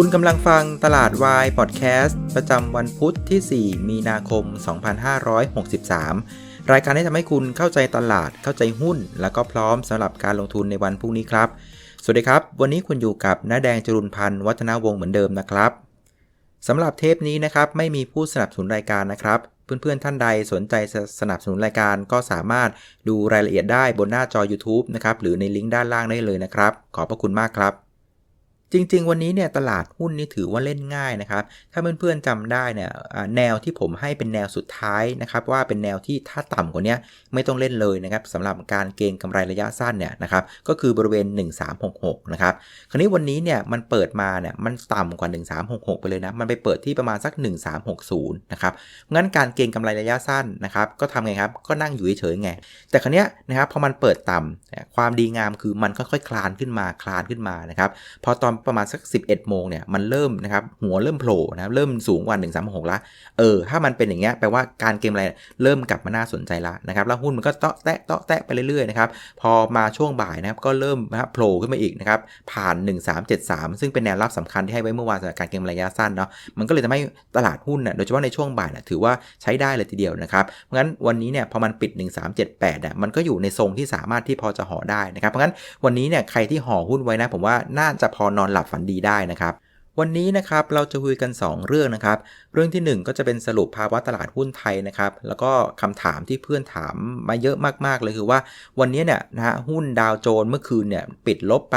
คุณกำลังฟังตลาดวายพอดแคสต์ประจำวันพุทธที่ 4 มีนาคม 2563 รายการที่ทำให้คุณเข้าใจตลาดเข้าใจหุ้น แล้วก็พร้อมสำหรับการลงทุนในวันพรุ่งนี้ครับ สวัสดีครับ วันนี้คุณอยู่กับน้าแดงจรุนพันธ์วัฒนาวงศ์เหมือนเดิมนะครับสำหรับเทปนี้นะครับไม่มีผู้สนับสนุนรายการนะครับเพื่อนๆท่านใดสนใจสนับสนุนรายการก็สามารถดูรายละเอียดได้บนหน้าจอ YouTube นะครับหรือในลิงก์ด้านล่างได้เลยนะครับ ขอบพระคุณมากครับ จริง ๆ วันนี้เนี่ยตลาดหุ้นนี่ถือว่าเล่นง่ายนะครับ ถ้าเพื่อนๆจำได้เนี่ยแนวที่ผมให้เป็นแนวสุดท้ายนะครับ ว่าเป็นแนวที่ถ้าต่ำกว่านี้ไม่ต้องเล่นเลยนะครับสำหรับการเก็งกำไรระยะสั้นเนี่ยนะครับก็คือบริเวณ 1366 นะครับ คราวนี้วันนี้เนี่ยมันเปิดมาเนี่ยมันต่ำกว่า 1366 ไปเลยนะ มันไปเปิดที่ประมาณสัก 1360 นะครับงั้นการเก็งกำไรระยะสั้นนะครับก็ทำไงครับก็นั่งอยู่เฉยๆไง แต่คราวนี้นะครับพอมันเปิดต่ำความดีงามคือมันค่อยๆคลานขึ้นมาคลานขึ้นมานะครับพอตอนประมาณสัก 11 โมงเนี่ยมันเริ่มนะครับหัวเริ่มโผล่นะครับเริ่มสูงกว่า136ละเออถ้ามันเป็นอย่างเงี้ยแปลว่าการเก็งอะไรเริ่มกลับมาน่าสนใจละนะครับแล้วหุ้นมันก็เตาะแตะเตาะแตะไปเรื่อยๆนะครับพอมาช่วงบ่ายนะครับก็เริ่มนะครับโผล่ขึ้นมาอีกนะครับผ่าน 1373 ซึ่งเป็นแนวรับสำคัญที่ให้ไว้เมื่อวานสำหรับการเก็งระยะสั้นเนาะมันก็เลยทำให้ตลาดหุ้นน่ะโดยเฉพาะในช่วงบ่ายน่ะถือว่าใช้ได้เลยทีเดียวนะครับเพราะงั้นวันนี้เนี่ยพอมันปิด 1378น่ะมันก็อยู่ในทรงที่สามารถที่พอจะห่อได้นะครับเพราะงั้นวันนี้เนี่ยใครที่ห่อหุ้นไว้นะผมว่าน่าจะพอนอนหลับฝันดีได้นะครับ วันนี้นะครับเราจะคุยกัน 2 เรื่องนะครับ เรื่องที่ 1 ก็จะเป็นสรุปภาวะตลาดหุ้นไทยนะครับ แล้วก็คำถามที่เพื่อนถามมาเยอะมากๆเลยคือว่าวันนี้เนี่ยนะฮะหุ้นดาวโจนส์เมื่อคืนเนี่ยปิดลบไป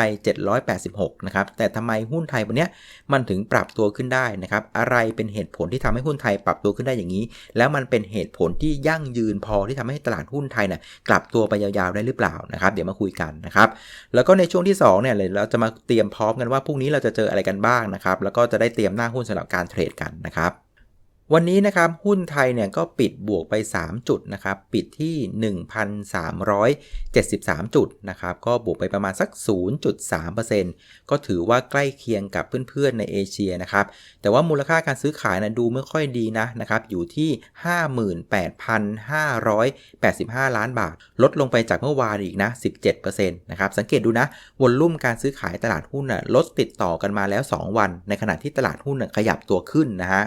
786 นะครับ แต่ทำไมหุ้นไทยวันนี้มันถึงปรับตัวขึ้นได้นะครับ อะไรเป็นเหตุผลที่ทำให้หุ้นไทยปรับตัวขึ้นได้อย่างนี้ แล้วมันเป็นเหตุผลที่ยั่งยืนพอที่ทำให้ตลาดหุ้นไทยเนี่ยกลับตัวไปยาวๆได้หรือเปล่านะครับ เดี๋ยวมาคุยกันนะครับ แล้วก็ในช่วงที่2เนี่ยเราจะมาเตรียมพร้อมกันว่าพรุ่งนี้เราจะเจออะไรกันบ้างนะครับ แล้วก็จะได้เตรียมหน้าหุ้นสำหรับการเทรดกันนะครับ วันนี้นะครับหุ้นไทยเนี่ยก็ปิดบวกไป 3 จุดนะครับปิดที่ 1,373 จุดนะครับก็บวกไปประมาณสัก 0.3%ก็ถือว่าใกล้เคียงกับเพื่อนๆในเอเชียนะครับแต่ว่ามูลค่าการซื้อขายนะดูไม่ค่อยดีนะนะครับอยู่ที่ 58,585 ล้านบาท ลดลงไปจากเมื่อวานอีกนะ 17%นะครับสังเกตดูนะวอลลุ่มการซื้อขายตลาดหุ้นนะลดติดต่อกันมาแล้ว 2 วัน ในขณะที่ตลาดหุ้นนะขยับตัวขึ้นนะฮะ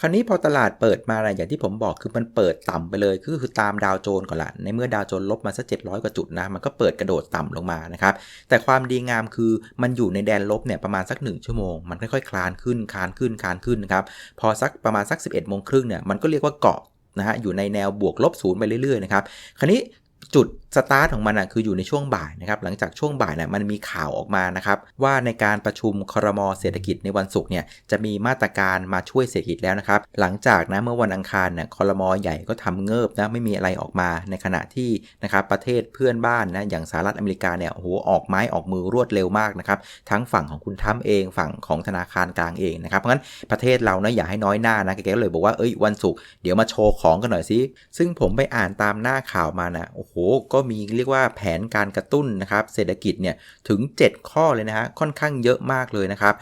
คราวนี้พอตลาดเปิดมาอะไรอย่างที่ผมบอกคือมันเปิดต่ำไปเลยก็คือตามดาวโจนก่อนละในเมื่อดาวโจนลบมาสักเจ็ดกว่าจุดนะมันก็เปิดกระโดดต่ำลงมานะครับแต่ความดีงามคือมันอยู่ในแดนลบเนี่ยประมาณสัก 1 ชั่วโมง มันค่อยๆคลานขึ้นคลานขึ้นคลานขึ้นนะครับพอสักประมาณสัก 11โมงครึ่งเนี่ยมันก็เรียกว่าเกาะนะฮะอยู่ในแนวบวกลบศูนย์ไปเรื่อยๆนะครับ คราวนี้ จุดสตาร์ทของมันนะคืออยู่ในช่วงบ่ายนะครับหลังจากช่วงบ่ายนะมันมีข่าวออกมานะครับว่าในการประชุมครมเศรษฐกิจในวันศุกร์เนี่ยจะมีมาตรการมาช่วยเศรษฐกิจแล้วนะครับหลังจากนะเมื่อวันอังคารเนี่ยครมใหญ่ก็ทำเงิบนะไม่มีอะไรออกมาในขณะที่นะครับประเทศเพื่อนบ้านนะอย่างสหรัฐอเมริกาเนี่ยโอ้โหออกไม้ออกมือรวดเร็วมากนะครับทั้งฝั่งของคุณทั้มเองฝั่งของธนาคารกลางเองนะครับเพราะงั้นประเทศเรานะอย่าให้น้อยหน้านะแกก็เลยบอกว่าเอ้ยวันศุกร์เดี๋ยวมาโชว์ของกันหน่อยสิซึ่งผมไปอ่านตามหน้าข่าวมานะโอ้โหก็มีเรียกว่าแผนการกระตุ้นนะครับเศรษฐกิจเนี่ยถึง 7 ข้อเลยนะฮะค่อนข้างเยอะมากเลยนะครับ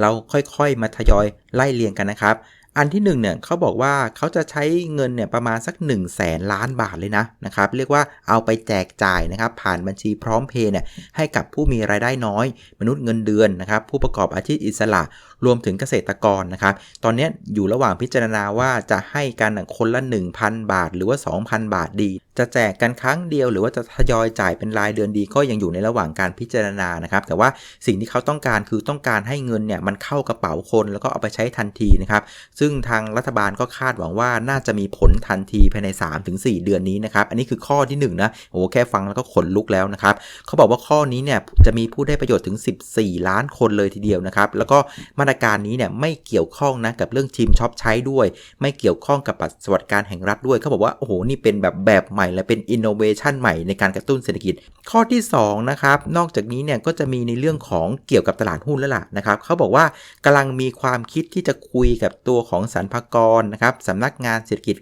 เราค่อยๆมาทยอยไล่เรียงกันนะครับ อันที่1เนี่ยเขาบอกว่าเขาจะใช้เงินเนี่ยประมาณสัก1 0 0 0 0แสนล้านบาทเลยนะนะครับ เรียกว่าเอาไปแจกจ่ายนะครับ ผ่านบัญชีพร้อมเพย์เนี่ยให้กับผู้มีรายได้น้อย มนุษย์เงินเดือนนะครับ ผู้ประกอบอาชีพอิสระ รวมถึงเกษตรกรนะครับ ตอนนี้อยู่ระหว่างพิจารณาว่าจะให้กันคนละ 1,000 บาท หรือว่า 2,000 บาทดี จะแจกกันครั้งเดียว หรือว่าจะทยอยจ่ายเป็นรายเดือนดีก็ยังอยู่ในระหว่างการพิจารณานะครับ แต่ว่าสิ่งที่เขาต้องการคือต้องการให้เงินเนี่ยมันเข้ากระเป๋าคนแล้วก็เอาไปใช้ทันทีนะครับซึ่งทางรัฐบาลก็คาดหวังว่าน่าจะมีผลทันทีภายใน 3-4 เดือนนี้นะครับอันนี้คือข้อที่1นนะโอ้แค่ฟังแล้วก็ขนลุกแล้วนะครับเขาบอกว่าข้อนี้เนี่ยจะมีผู้ได้ประโยชน์ถึง 14 ล้านคนเลยทีเดียวนะครับแล้วก็มาตรการนี้เนี่ยไม่เกี่ยวข้องนะกับเรื่องทีมช็อปใช้ด้วย ไม่เกี่ยวข้องกับบัตรสวัสดิการแห่งรัฐด้วยเขาบอกว่าโอ้โหนี่เป็นแบบแบบใหม่และเป็นอินโนเวชันใหม่ในการกระตุ้นเศรษฐกิจ ข้อที่2นะครับนอกจากนี้เนี่ยก็จะมีในเรื่องของเกี่ยวกับตลาดหุ้นแล้วล่ะนะครับเขาบอกว่ากำลังมีความคิดที่จะคุยกับตัวของสรรพากรนะครับสำนักงานเศรษฐกิจ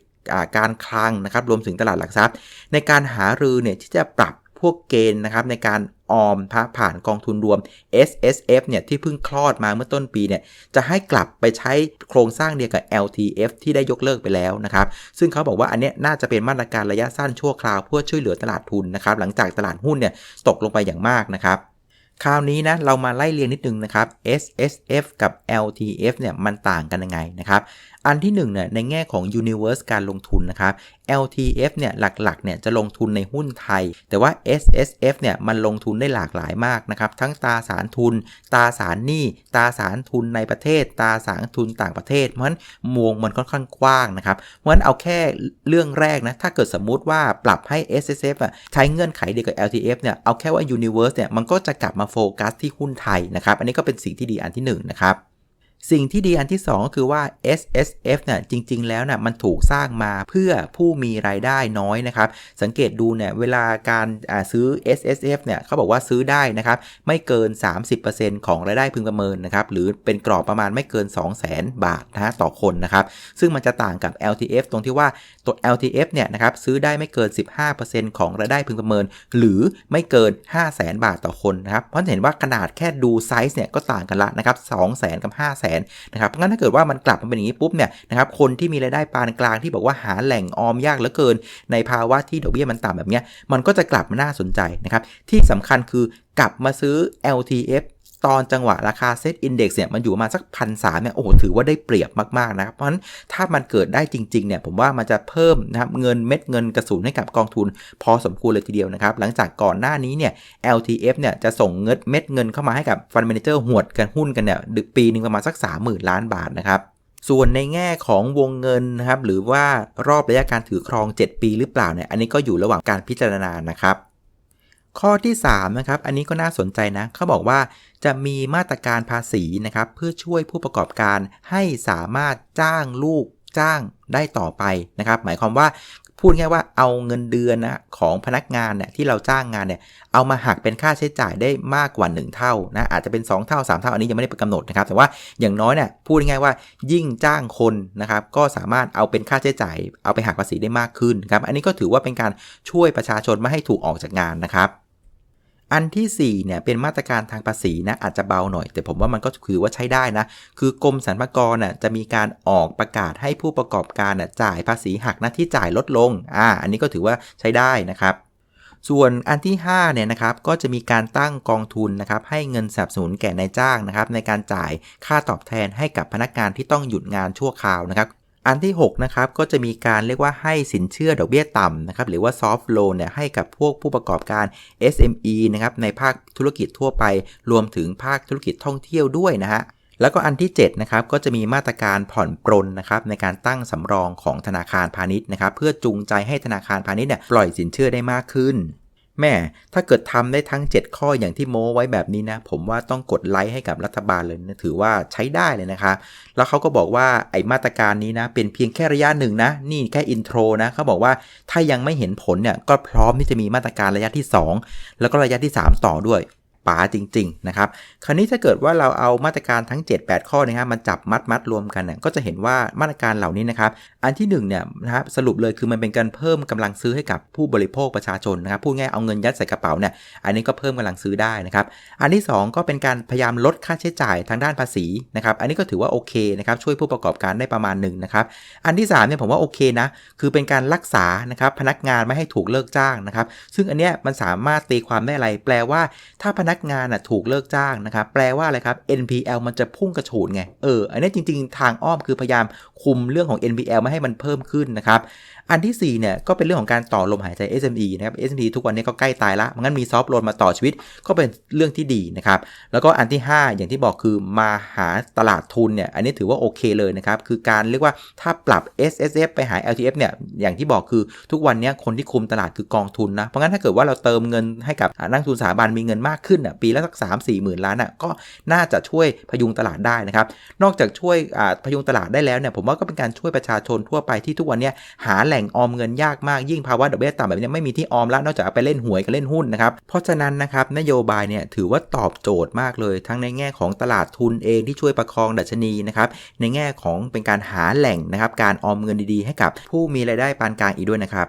การคลังนะครับรวมถึงตลาดหลักทรัพย์ ในการหารือเนี่ยที่จะปรับพวกเกณฑ์นะครับในการ ออมผ่านกองทุนรวม S S F เนี่ยที่เพิ่งคลอดมาเมื่อต้นปีเนี่ยจะให้กลับไปใช้โครงสร้างเดียวกับ L T F ที่ได้ยกเลิกไปแล้วนะครับ ซึ่งเขาบอกว่าอันนี้น่าจะเป็นมาตรการระยะสั้นชั่วคราวเพื่อช่วยเหลือตลาดทุนนะครับ หลังจากตลาดหุ้นเนี่ยตกลงไปอย่างมากนะครับ คราวนี้นะเรามาไล่เรียงนิดนึงนะครับ S S F กับ L T F เนี่ยมันต่างกันยังไงนะครับอันที่1เนี่ยในแง่ของ universe การลงทุนนะครับ LTF เนี่ยหลักๆเนี่ยจะลงทุนในหุ้นไทย แต่ว่า SSF เนี่ยมันลงทุนได้หลากหลายมากนะครับทั้งตราสารทุน ตราสารหนี้ ตราสารทุนในประเทศ ตราสารทุนต่างประเทศ เพราะฉะนั้นมวงมันค่อนข้างกว้างนะครับเพราะฉะนั้นเอาแค่เรื่องแรกนะถ้าเกิดสมมุติว่าปรับให้ SSF อะใช้เงื่อนไขเดียวกับ LTF เนี่ยเอาแค่ว่า universe เนี่ยมันก็จะกลับมาโฟกัสที่หุ้นไทยนะครับ อันนี้ก็เป็นสิ่งที่ดีอันที่1นะครับ สิ่งที่ดีอันที่ 2 ก็คือว่า S S F เนี่ยจริง ๆ แล้วน่ะมันถูกสร้างมาเพื่อผู้มีรายได้น้อยนะครับ สังเกตดูเนี่ยเวลาการซื้อ S S F เนี่ยเขาบอกว่าซื้อได้นะครับ ไม่เกิน 30%ของรายได้พึงประเมินนะครับ หรือเป็นกรอบประมาณไม่เกิน 200,000 บาทนะฮะต่อคนนะครับ ซึ่งมันจะต่างกับ LTF ตรงที่ว่าตัว LTF เนี่ยนะครับซื้อได้ไม่เกิน 15%ของรายได้พึงประเมิน หรือไม่เกิน 500,000 บาทต่อคนนะครับเพราะเห็นว่าขนาดแค่ดูไซส์เนี่ยก็ต่างกันละนะครับ200,000 กับ 500,000นนะครับเพราะงั้นถ้าเกิดว่ามันกลับมาเป็นอย่างนี้ปุ๊บเนี่ยนะครับคนที่มีรายได้ปานกลางที่บอกว่าหาแหล่งออมยากเหลือเกิน ในภาวะที่ดอกเบี้ยมันต่ำแบบนี้มันก็จะกลับมาน่าสนใจนะครับที่สำคัญคือกลับมาซื้อ LTF ตอนจังหวะราคาเซตอินเดี x เนี่ยมันอยู่มาสักพันสามเนี่ยโอ้โหถือว่าได้เปรียบมากๆนะครับเพราะฉะนั้นถ้ามันเกิดได้จริงๆเนี่ยผมว่ามันจะเพิ่มนะครับเงินเม็ดเงินกระสุนให้กับกองทุน พอสมควรเลยทีเดียวนะครับหลังจากก่อนหน้านี้เนี่ย LTF เนี่ยจะส่งเงินเม็ดเงินเข้ามาให้กับฟันเมนเจอร์หวดกันหุ้นกันเนี่ยปีหนึ่งประมาณสัก 30,000 ล้านบาทนะครับส่วนในแง่ของวงเงินนะครับหรือว่ารอบระยะการถือครอง 7 ปีหรือเปล่าเนี่ยอันนี้ก็อยู่ระหว่างการพิจารณานะครับ ข้อที่3นะครับอันนี้ก็น่าสนใจนะเขาบอกว่าจะมีมาตรการภาษีนะครับเพื่อช่วยผู้ประกอบการให้สามารถจ้างลูกจ้างได้ต่อไปนะครับ หมายความว่า พูดง่ายว่าเอาเงินเดือนนะของพนักงานเนี่ยที่เราจ้างงานเนี่ยเอามาหักเป็นค่าใช้จ่ายได้มากกว่า 1 เท่านะอาจจะเป็น 2 เท่า 3 เท่าอันนี้ยังไม่ได้กำหนดนะครับ แต่ว่าอย่างน้อยเนี่ยพูดง่ายว่ายิ่งจ้างคนนะครับก็สามารถเอาเป็นค่าใช้จ่าย เอาไปหักภาษีได้มากขึ้นครับอันนี้ก็ถือว่าเป็นการช่วยประชาชนไม่ให้ถูกออกจากงานนะครับ อันที่4เนี่ยเป็นมาตรการทางภาษีนะอาจจะเบาหน่อย แต่ผมว่ามันก็คือว่าใช้ได้นะ คือกรมสรรพากรน่ะจะมีการออกประกาศให้ผู้ประกอบการน่ะจ่ายภาษีหักหน้าที่จ่ายลดลงอ่าอันนี้ก็ถือว่าใช้ได้นะครับส่วนอันที่5เนี่ยนะครับก็จะมีการตั้งกองทุนนะครับให้เงินสนับสนุนแก่นายจ้างนะครับในการจ่ายค่าตอบแทนให้กับพนักงานที่ต้องหยุดงานชั่วคราวนะครับ อันที่ 6 นะครับ ก็จะมีการเรียกว่าให้สินเชื่อดอกเบี้ยต่ำนะครับ หรือว่า soft loan เนี่ยให้กับพวกผู้ประกอบการ SME นะครับ ในภาคธุรกิจทั่วไป รวมถึงภาคธุรกิจท่องเที่ยวด้วยนะฮะแล้วก็อันที่7นะครับก็จะมีมาตรการผ่อนปรนนะครับในการตั้งสำรองของธนาคารพาณิชย์นะครับ เพื่อจูงใจให้ธนาคารพาณิชย์เนี่ยปล่อยสินเชื่อได้มากขึ้น แม่ถ้าเกิดทำได้ทั้ง 7 ข้ออย่างที่โม้ไว้แบบนี้นะ ผมว่าต้องกดไลค์ให้กับรัฐบาลเลยนะถือว่าใช้ได้เลยนะคะแล้วเขาก็บอกว่าไอ้มาตรการนี้นะ เป็นเพียงแค่ระยะหนึ่งนะ นี่แค่อินโทรนะเขาบอกว่าถ้ายังไม่เห็นผลเนี่ยก็พร้อมที่จะมีมาตรการระยะที่ 2 แล้วก็ระยะที่ 3 ต่อด้วย ป๋าจริง ๆ นะครับ คราวนี้ถ้าเกิดว่าเราเอามาตรการทั้ง 7-8 ข้อนะครับมันจับมัดมัดรวมกันเนี่ยก็จะเห็นว่ามาตรการเหล่านี้นะครับ อันที่1เนี่ยนะครับสรุปเลยคือมันเป็นการเพิ่มกำลังซื้อให้กับผู้บริโภคประชาชนนะครับพูดง่ายเอาเงินยัดใส่กระเป๋าเนี่ยอันนี้ก็เพิ่มกำลังซื้อได้นะครับ อันที่ 2 ก็เป็นการพยายามลดค่าใช้จ่ายทางด้านภาษีนะครับ อันนี้ก็ถือว่าโอเคนะครับช่วยผู้ประกอบการได้ประมาณหนึ่งนะครับ อันที่3เนี่ยผมว่าโอเคนะคือเป็นการรักษานะครับพนักงานไม่ให้ถูกเลิกจ้างนะครับ ซึ่งอันเนี้ยมันสามารถตีความได้อะไรแปลว่าถ้าพนักงานอะถูกเลิกจ้างนะครับแปลว่าอะไรครับ NPL มันจะพุ่งกระฉูดไงเอออันนี้จริง ๆ ทางอ้อมคือพยายามคุมเรื่องของ NPL ไม่ให้มันเพิ่มขึ้นนะครับ อันที่4เนี่ยก็เป็นเรื่องของการต่อลมหายใจ SME นะครับ SME ทุกวันนี้ก็ใกล้ตายละงั้นมีซอฟต์โลนมาต่อชีวิตก็เป็นเรื่องที่ดีนะครับ แล้วก็อันที่ 5 อย่างที่บอกคือมาหาตลาดทุนเนี่ย อันนี้ถือว่าโอเคเลยนะครับ คือการเรียกว่าถ้าปรับ S S F ไปหา L T F เนี่ย อย่างที่บอกคือทุกวันนี้คนที่คุมตลาดคือกองทุนนะ เพราะงั้นถ้าเกิดว่าเราเติมเงินให้กับนักทุนสถาบันมีเงินมากขึ้นอะปีละสัก3 4หมื่นล้านอะก็น่าจะช่วยพยุงตลาดได้นะครับ นอกจากช่วยพยุงตลาดได้แล้วเนี่ยผมว่าก็เป็นการช่วยประชาชนทั่วไปที่ทุกวันนี้หาแหล่งออมเงินยากมากยิ่งภาวะดอกเบี้ยต่ำแบบนี้ไม่มีที่ออมแล้วนอกจากไปเล่นหวยกับเล่นหุ้นนะครับเพราะฉะนั้นนะครับนโยบายเนี่ยถือว่าตอบโจทย์มากเลย ทั้งในแง่ของตลาดทุนเองที่ช่วยประคองดัชนีนะครับในแง่ของเป็นการหาแหล่งนะครับการออมเงินดีๆ ให้กับผู้มีรายได้ปานกลางอีกด้วยนะครับ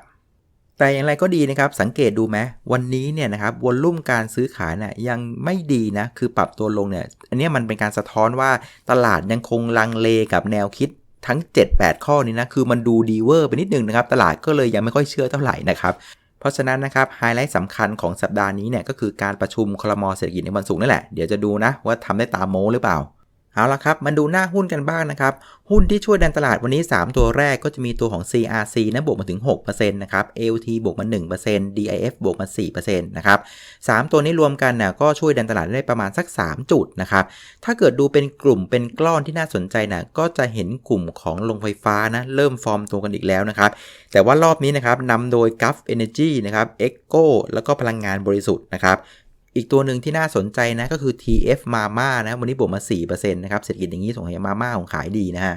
แต่อย่างไรก็ดีนะครับ สังเกตดูไหมวันนี้เนี่ยนะครับวอลลุ่มการซื้อขายเนี่ยยังไม่ดีนะ คือปรับตัวลงเนี่ย อันนี้มันเป็นการสะท้อนว่าตลาดยังคงลังเลกับแนวคิด ทั้ง 7-8 ข้อนี้นะ คือมันดูดีเวอร์ไปนิดนึงนะครับ ตลาดก็เลยยังไม่ค่อยเชื่อเท่าไหร่นะครับ เพราะฉะนั้นนะครับไฮไลท์สำคัญของสัปดาห์นี้เนี่ยก็คือการประชุมคลมเศรษฐกิจในวันศุกร์นั่นแหละ เดี๋ยวจะดูนะว่าทำได้ตามโมหรือเปล่า เอาละครับมาดูหน้าหุ้นกันบ้างนะครับ หุ้นที่ช่วยดันตลาดวันนี้ 3 ตัวแรกก็จะมีตัวของ CRC นะบวกมาถึง6%นะครับ AOT บวกมา 1% DIF บวกมา 4%นะครับ3ตัวนี้รวมกันนะก็ช่วยดันตลาดได้ประมาณสัก 3 จุดนะครับ ถ้าเกิดดูเป็นกลุ่มเป็นกล้อนที่น่าสนใจนะก็จะเห็นกลุ่มของโรงไฟฟ้านะเริ่มฟอร์มตัวกันอีกแล้วนะครับ แต่ว่ารอบนี้นะครับนำโดย Gulf Energy นะครับ Echo แล้วก็พลังงานบริสุทธิ์นะครับ อีกตัวหนึ่งที่น่าสนใจนะก็คือ TF Mama นะวันนี้บวกมา4%นะครับเศรษฐกิจอย่างนี้ส่งให้มาม่าของขายดีนะฮะ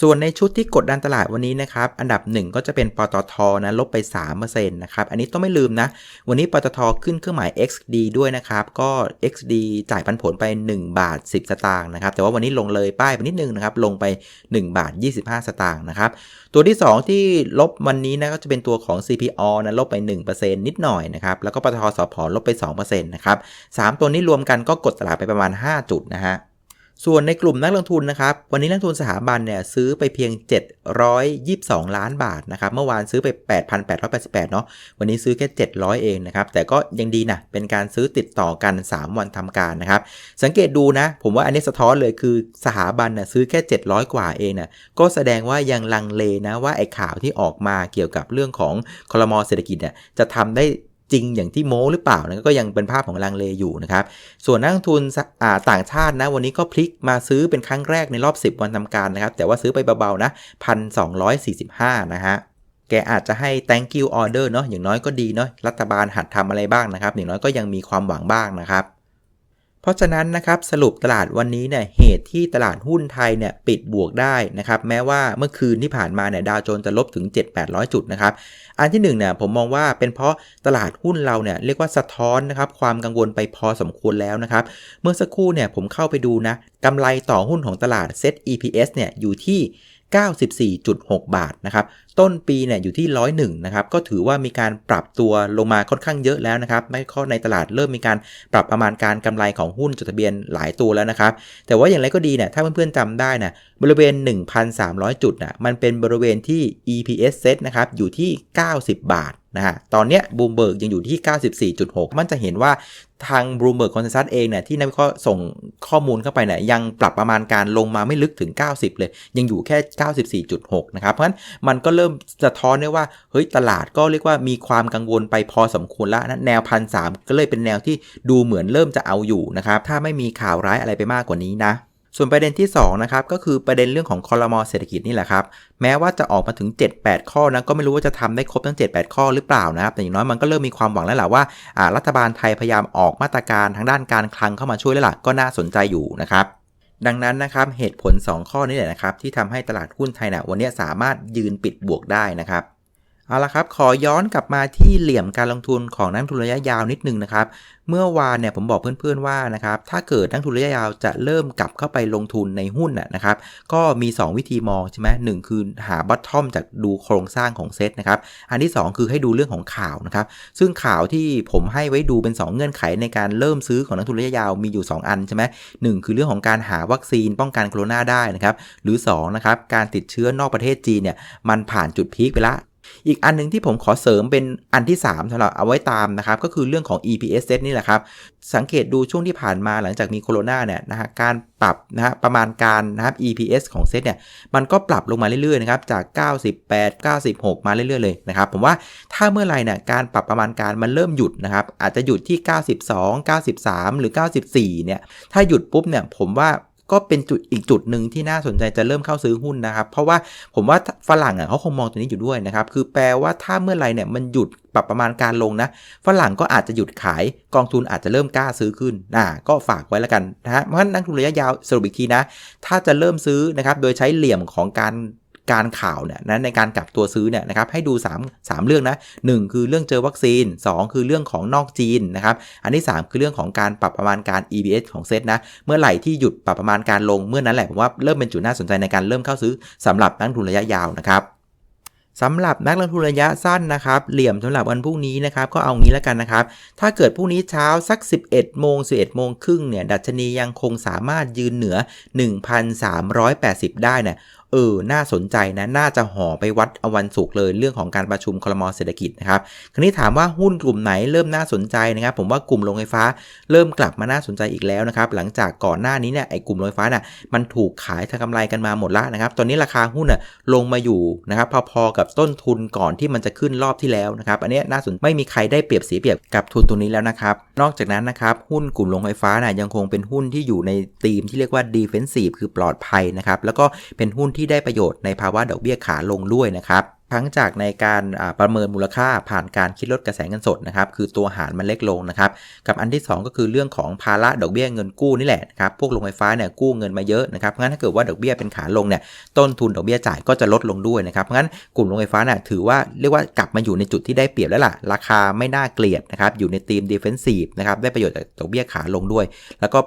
ส่วนในชุดที่กดดันตลาดวันนี้นะครับ อันดับ 1 ก็จะเป็นปตทนะลบไป3%นะครับ อันนี้ต้องไม่ลืมนะ วันนี้ปตทขึ้นเครื่องหมาย XD ด้วยนะครับ ก็ XD จ่ายปันผลไป 1 บาท 10 สตางค์นะครับ แต่ว่าวันนี้ลงเลยป้ายไปนิดนึงนะครับ ลงไป 1 บาท 25 สตางค์นะครับ ตัวที่ 2 ที่ลบวันนี้นะก็จะเป็นตัวของ CPO นะลบไป 1%นิดหน่อยนะครับ แล้วก็ปตทสพลบไป2%นะครับ3ตัวนี้รวมกันก็กดตลาดไปประมาณ 5 จุดนะฮะ ส่วนในกลุ่มนักลงทุนนะครับ วันนี้นักลงทุนสถาบันเนี่ยซื้อไปเพียง 722 ล้านบาทนะครับ เมื่อวานซื้อไป 8,888 เนาะ วันนี้ซื้อแค่ 700 เองนะครับ แต่ก็ยังดีนะ เป็นการซื้อติดต่อกัน 3 วันทำการนะครับ สังเกตดูนะ ผมว่าอันนี้สะท้อนเลยคือสถาบันนะซื้อแค่ 700 กว่าเองนะก็แสดงว่ายังลังเลนะว่าไอ้ข่าวที่ออกมาเกี่ยวกับเรื่องของคลมเศรษฐกิจเนี่ยจะทำได้ จริงอย่างที่โม้หรือเปล่านะก็ยังเป็นภาพของลังเลอยู่นะครับ ส่วนนักลงทุนต่างชาตินะวันนี้ก็พลิกมาซื้อเป็นครั้งแรกในรอบ 10 วันทำการนะครับ แต่ว่าซื้อไปเบาๆนะพันสองนะฮะแกอาจจะให้ thank you order เนาะอย่างน้อยก็ดีเนาะรัฐบาลหัดทำอะไรบ้างนะครับ อย่างน้อยก็ยังมีความหวังบ้างนะครับ เพราะฉะนั้นนะครับสรุปตลาดวันนี้เนี่ยเหตุที่ตลาดหุ้นไทยเนี่ยปิดบวกได้นะครับแม้ว่าเมื่อคืนที่ผ่านมาเนี่ยดาวโจนจะลบถึง 7-800 จุดนะครับอันที่1เนี่ยผมมองว่าเป็นเพราะตลาดหุ้นเราเนี่ยเรียกว่าสะท้อนนะครับความกังวลไปพอสมควรแล้วนะครับเมื่อสักครู่เนี่ยผมเข้าไปดูนะกำไรต่อหุ้นของตลาด Set EPS เนี่ยอยู่ที่ 94.6 บาทนะครับ ต้นปีเนี่ยอยู่ที่ 101 นะครับ ก็ถือว่ามีการปรับตัวลงมาค่อนข้างเยอะแล้วนะครับ ไม่ข้อในตลาดเริ่มมีการปรับประมาณการกำไรของหุ้นจดทะเบียนหลายตัวแล้วนะครับ แต่ว่าอย่างไรก็ดีเนี่ย ถ้าเพื่อนๆจำได้นะบริเวณ 1,300 จุดนะมันเป็นบริเวณที่ EPS set นะครับ อยู่ที่ 90 บาทนะฮะ ตอนเนี้ยบูมเบิร์กยังอยู่ที่ 94.6 มันจะเห็นว่าทางบูมเบิร์กคอนเซนแซสเองเนี่ยที่นักวิเคราะห์ส่งข้อมูลเข้าไปเนี่ยยังปรับประมาณการลงมาไม่ลึกถึง 90 เลย ยังอยู่แค่ 94.6 นะครับ เพราะฉะนั้นมันก็เริมสะท้อนได้ว่าเฮ้ยตลาดก็เรียกว่ามีความกังวลไปพอสมควรแล้วนะแนวพันสก็เลยเป็นแนวที่ดูเหมือนเริ่มจะเอาอยู่นะครับถ้าไม่มีข่าวร้ายอะไรไปมากกว่านี้นะส่วนประเด็นที่2นะครับก็คือประเด็นเรื่องของคอรมอเศรษฐกิจนี่แหละครับ แม้ว่าจะออกมาถึง 7-8 ข้อนะก็ไม่รู้ว่าจะทำได้ครบทั้ง 7-8 ข้อหรือเปล่านะครับแต่อย่างน้อยมันก็เริ่มมีความหวังแล้วแหละว่ารัฐบาลไทยพยายามออกมาตรการทางด้านการคลังเข้ามาช่วยแล้วล่ะก็น่าสนใจอยู่นะครับ ดังนั้นนะครับเหตุผล 2 ข้อนี้แหละนะครับที่ทำให้ตลาดหุ้นไทยนะวันนี้สามารถยืนปิดบวกได้นะครับ เอาละครับขอย้อนกลับมาที่เหลี่ยมการลงทุนของนักทุนระยะยาวนิดนึงนะครับ เมื่อวานเนี่ยผมบอกเพื่อนๆว่านะครับถ้าเกิดนักทุนระยะยาวจะเริ่มกลับเข้าไปลงทุนในหุ้นนะครับก็มี 2 วิธีมองใช่ไหมหคือหาบัตทอมจากดูโครงสร้างของเซตนะครับอันที่ 2 คือให้ดูเรื่องของข่าวนะครับซึ่งข่าวที่ผมให้ไว้ดูเป็น 2 เงื่อนไขในการเริ่มซื้อของนักทุนระยะยาวมีอยู่ 2 อันใช่ไหมหคือเรื่องของการหาวัคซีนป้องกันโควิดได้นะครับหรือ2นะครับการติดเชื้อนอกประเทศจีนเนี่ยมันผ่านจุดพีคไปแล้ว อีกอันนึงที่ผมขอเสริมเป็นอันที่ 3สำหรับเอาไว้ตามนะครับ ก็คือเรื่องของ EPS set นี่แหละครับ สังเกตดูช่วงที่ผ่านมาหลังจากมีโคโรนาเนี่ยนะฮะการปรับนะฮะประมาณการนะครับ EPS ของเซตเนี่ยมันก็ปรับลงมาเรื่อยๆนะครับจาก 98 96 มาเรื่อยๆเลยนะครับผมว่าถ้าเมื่อไรเนี่ยการปรับประมาณการมันเริ่มหยุดนะครับอาจจะหยุดที่ 92 93 หรือ 94เนี่ยถ้าหยุดปุ๊บเนี่ยผมว่า ก็เป็นจุดอีกจุดหนึ่งที่น่าสนใจจะเริ่มเข้าซื้อหุ้นนะครับ เพราะว่าผมว่าฝรั่งอะเขาคงมองตัวนี้อยู่ด้วยนะครับ คือแปลว่าถ้าเมื่อไรเนี่ยมันหยุดปรับประมาณการลงนะ ฝรั่งก็อาจจะหยุดขายกองทุนอาจจะเริ่มกล้าซื้อขึ้นนะก็ฝากไว้แล้วกันนะฮะเพราะฉะนั้นนักทุนระยะยาวสรุปอีกทีนะ ถ้าจะเริ่มซื้อนะครับโดยใช้เหลี่ยมของการ การข่าวเนี่ยนะในการกลับตัวซื้อเนี่ยนะครับให้ดู 3 3 เรื่องนะ 1 คือเรื่องเจอวัคซีน 2 คือเรื่องของนอกจีนนะครับอันที่ 3 คือเรื่องของการปรับประมาณการ EBS ของเซตนะเมื่อไหร่ที่หยุดปรับประมาณการลงเมื่อนั้นแหละผมว่าเริ่มเป็นจุดน่าสนใจในการเริ่มเข้าซื้อสำหรับนักทุนระยะยาวนะครับสำหรับนักลงทุนระยะสั้นนะครับ เหลี่ยมสำหรับวันพรุ่งนี้นะครับ ก็เอางี้แล้วกันนะครับ ถ้าเกิดพรุ่งนี้เช้าสัก 11 โมง 11 โมงครึ่งเนี่ย ดัชนียังคงสามารถยืนเหนือ 1,380 ได้เนี่ย เออ น่าสนใจนะ น่าจะห่อไปวัดอวันศุกร์เลยเรื่องของการประชุมคลมเศรษฐกิจนะครับ คราวนี้ถามว่าหุ้นกลุ่มไหนเริ่มน่าสนใจนะครับ ผมว่ากลุ่มโรงไฟฟ้าเริ่มกลับมาน่าสนใจอีกแล้วนะครับ หลังจากก่อนหน้านี้เนี่ยไอ้กลุ่มโรงไฟฟ้าน่ะมันถูกขายทางกำไรกันมาหมดละนะครับ ตอนนี้ราคาหุ้นน่ะลงมาอยู่นะครับพอๆกับต้นทุนก่อนที่มันจะขึ้นรอบที่แล้วนะครับ อันนี้น่าสนไม่มีใครได้เปรียบเสียเปรียบกับทุนตัวนี้แล้วนะครับ นอกจากนั้นนะครับหุ้นกลุ่มโรงไฟฟ้าน่ะยังคงเป็นหุ้นที่อยู่ในธีมที่เรียกว่า defensive คือปลอดภัยนะครับแล้วก็เป็นหุ้นที่ได้ประโยชน์ในภาวะดอกเบี้ยขาลงด้วยนะครับทั้งจากในการประเมินมูลค่าผ่านการคิดลดกระแสเงินสดนะครับคือตัวหารมันเล็กลงนะครับกับอันที่ 2 ก็คือเรื่องของภาระดอกเบี้ยเงินกู้นี่แหละนะครับพวกโรงไฟฟ้าเนี่ยกู้เงินมาเยอะนะครับเพราะงั้นถ้าเกิดว่าดอกเบี้ยเป็นขาลงเนี่ยต้นทุนดอกเบี้ยจ่ายก็จะลดลงด้วยนะครับเพราะงั้นกลุ่มโรงไฟฟ้าเนี่ยถือว่าเรียกว่ากลับมาอยู่ในจุดที่ได้เปรียบแล้วล่ะราคาไม่น่าเกลียดนะครับอยู่ในธีม defensive นะครับได้ประโยชน์จากดอกเบี้ยขาลงด้วย แล้วก็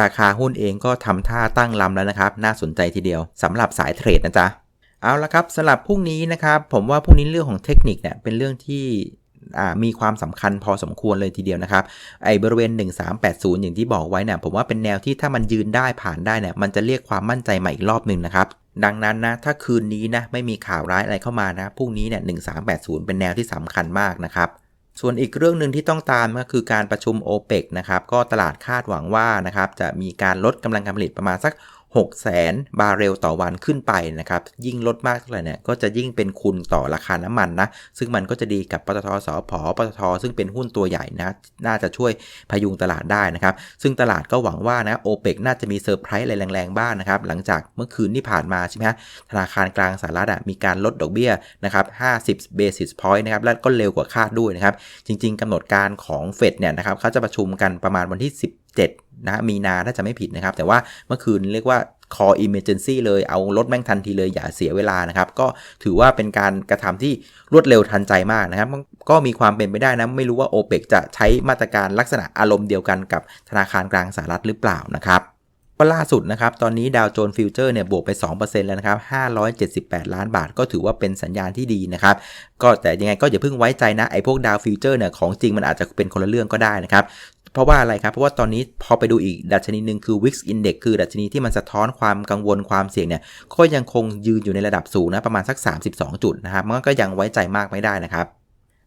ราคาหุ้นเองก็ทำท่าตั้งลำแล้วนะครับ น่าสนใจทีเดียวสำหรับสายเทรดนะจ๊ะ เอาละครับสำหรับพรุ่งนี้นะครับ ผมว่าพรุ่งนี้เรื่องของเทคนิคเนี่ยเป็นเรื่องที่มีความสำคัญพอสมควรเลยทีเดียวนะครับ ไอ้บริเวณ 1380 อย่างที่บอกไว้เนี่ยผมว่าเป็นแนวที่ถ้ามันยืนได้ผ่านได้เนี่ยมันจะเรียกความมั่นใจใหม่อีกรอบหนึ่งนะครับ ดังนั้นนะถ้าคืนนี้นะไม่มีข่าวร้ายอะไรเข้ามานะพรุ่งนี้เนี่ย1380 เป็นแนวที่สำคัญมากนะครับ ส่วนอีกเรื่องหนึ่งที่ต้องตามก็คือการประชุม o p e ปนะครับก็ตลาดคาดหวังว่านะครับจะมีการลดกำลังการผลิตประมาณสัก 6แสนบาร์เรลต่อวันขึ้นไปนะครับ ยิ่งลดมากเท่าไหร่เนี่ยก็จะยิ่งเป็นคุณต่อราคาน้ำมันนะ ซึ่งมันก็จะดีกับปตทสพอปตทซึ่งเป็นหุ้นตัวใหญ่นะ น่าจะช่วยพยุงตลาดได้นะครับ ซึ่งตลาดก็หวังว่านะโอเปกน่าจะมีเซอร์ไพรส์อะไรแรงๆบ้างนะครับ หลังจากเมื่อคืนที่ผ่านมาใช่ไหมฮะธนาคารกลางสหรัฐมีการลดดอกเบี้ยนะครับ 50 basis point นะครับ และก็เร็วกว่าคาดด้วยนะครับ จริง ๆกำหนดการของเฟดเนี่ยนะครับเขาจะประชุมกันประมาณวันที่ 10 7 นะมีนาถ้าจะไม่ผิดนะครับ แต่ว่าเมื่อคืนเรียกว่า call emergency เลยเอารถแม่งทันทีเลยอย่าเสียเวลานะครับ ก็ถือว่าเป็นการกระทำที่รวดเร็วทันใจมากนะครับ ก็มีความเป็นไปได้นะ ไม่รู้ว่า OPEC จะใช้มาตรการลักษณะอารมณ์เดียวกันกับธนาคารกลางสหรัฐหรือเปล่านะครับก็ล่าสุดนะครับ ตอนนี้ดาวโจนส์ฟิวเจอร์เนี่ยบวกไป 2%แล้วนะครับ 578 ล้านบาทก็ถือว่าเป็นสัญญาณที่ดีนะครับ ก็แต่ยังไงก็อย่าเพิ่งไว้ใจนะ ไอ้พวกดาวฟิวเจอร์เนี่ยของจริงมันอาจจะเป็นคนละเรื่องก็ได้นะครับ เพราะว่าอะไรครับ เพราะว่าตอนนี้พอไปดูอีกดัชนีหนึ่งคือ Wix Index คือดัชนีที่มันสะท้อนความกังวลความเสี่ยงเนี่ยก็ยังคงยืนอยู่ในระดับสูงนะประมาณสัก 32 จุดนะครับมันก็ยังไว้ใจมากไม่ได้นะครับ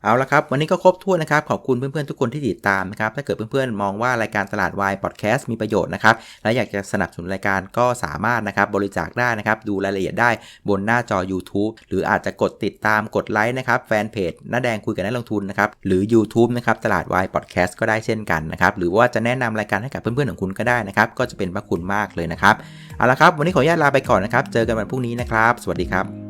เอาละครับ วันนี้ก็ครบถ้วนนะครับ ขอบคุณเพื่อนๆทุกคนที่ติดตามนะครับ ถ้าเกิดเพื่อนๆมองว่ารายการตลาดวายพอดแคสต์มีประโยชน์นะครับ และอยากจะสนับสนุนรายการก็สามารถนะครับบริจาคได้นะครับ ดูรายละเอียดได้บนหน้าจอ YouTube หรืออาจจะกดติดตามกดไลค์นะครับแฟนเพจหน้าแดงคุยกับนักลงทุนนะครับ หรือ YouTube นะครับตลาดวายพอดแคสต์ก็ได้เช่นกันนะครับ หรือว่าจะแนะนำรายการให้กับเพื่อนๆของคุณก็ได้นะครับ ก็จะเป็นพระคุณมากเลยนะครับ เอาละครับ วันนี้ขออนุญาตลาไปก่อนนะครับ เจอกันวันพรุ่งนี้นะครับ สวัสดีครับ